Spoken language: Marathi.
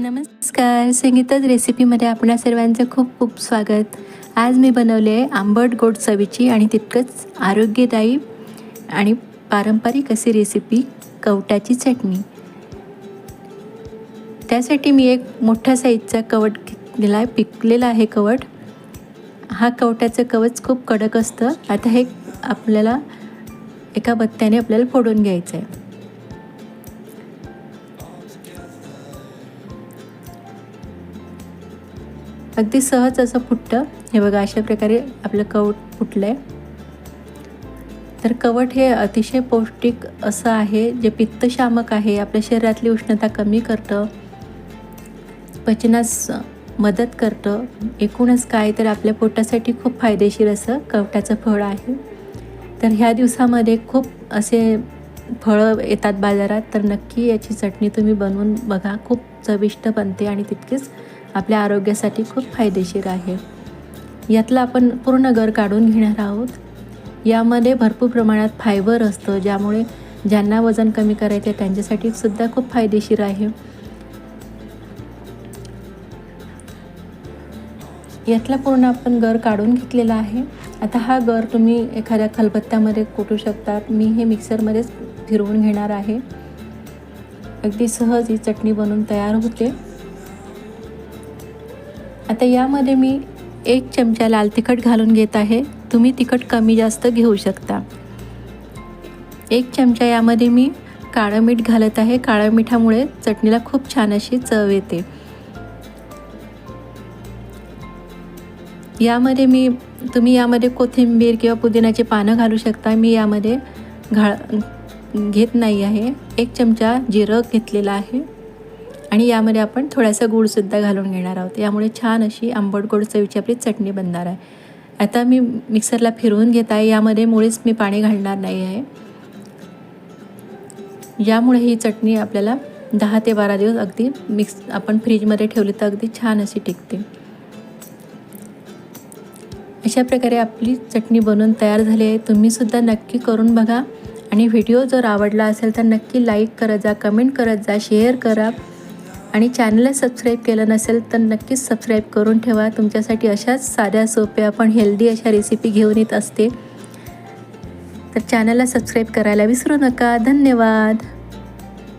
नमस्कार. संगीताज रेसिपीमध्ये आपणा सर्वांचं खूप खूप स्वागत. आज मी बनवले आहे आंबट गोड चवीची आणि तितकंच आरोग्यदायी आणि पारंपरिक अशी रेसिपी कवटाची चटणी. त्यासाठी मी एक मोठ्या साईजचा कवट घेतलेला आहे पिकलेला आहे कवट. हा कवटाचं कवच खूप कडक असतं. आता हे आपल्याला एका बत्त्याने आपल्याला फोडून घ्यायचं आहे अगदी सहज असं फुटतं. हे बघा अशा प्रकारे आपलं कवट फुटलं आहे तर कवट हे अतिशय पौष्टिक असं आहे जे पित्तशामक आहे. आपल्या शरीरातली उष्णता कमी करतं पचनास मदत करतं. एकूणच काय तर आपल्या पोटासाठी खूप फायदेशीर असं कवटाचं फळ आहे. तर ह्या दिवसामध्ये खूप असे फळं येतात बाजारात. तर नक्की याची चटणी तुम्ही बनवून बघा. खूप चविष्ट बनते आणि तितकीच आपल्या आरोग्यासाठी खूप फायदेशीर आहे. यातला आपण पूर्ण गर काढून घेणार आहोत. यामध्ये भरपूर प्रमाणात फायबर असतं ज्यामुळे ज्यांना वजन कमी करायचं आहे त्यांच्यासाठी सुद्धा खूप फायदेशीर आहे. यातला पूर्ण आपण गर काढून घेतलेला आहे. आता हा गर तुम्ही एखाद्या खलबत्त्यामध्ये कुटू शकता मी हे मिक्सरमध्येच फिरवून घेणार आहे. अगदी सहज ही चटणी बनवून तयार होते. आता यामध्ये मी एक चमचा लाल तिखट घालून घेत आहे. तुम्ही तिखट कमी जास्त घेऊ शकता. एक चमचा यामध्ये मी काळं मीठ घालत आहे. काळ्या मिठामुळे चटणीला खूप छान अशी चव येते. यामध्ये मी तुम्ही यामध्ये कोथिंबीर किंवा पुदिन्याचे पानं घालू शकता. मी यामध्ये घा घेत नाही आहे. एक चमचा जिरं घेतलेला आहे. आणि यामध्ये आपण थोडासा गूळसुद्धा घालून घेणार आहोत. यामुळे छान अशी आंबट गोड चवीची आपली चटणी बनणार आहे. आता मी मिक्सरला फिरवून घेत आहे. यामध्ये मुळीच मी पाणी घालणार नाही आहे. यामुळे ही चटणी आपल्याला दहा ते बारा दिवस अगदी मिक्स आपण फ्रीजमध्ये ठेवली तर अगदी छान अशी टिकते. अशा प्रकारे आपली चटणी बनवून तयार झाली आहे. तुम्हीसुद्धा नक्की करून बघा. आणि व्हिडिओ जर आवडला असेल तर नक्की लाईक करत जा कमेंट करत जा शेअर करा. आणि चॅनलला सबस्क्राईब केलं नसेल तर नक्कीच सबस्क्राईब करून ठेवा. तुमच्यासाठी अशाच साध्या सोप्या पण हेल्दी अशा रेसिपी घेऊन येत असते. तर चॅनलला सबस्क्राईब करायला विसरू नका. धन्यवाद.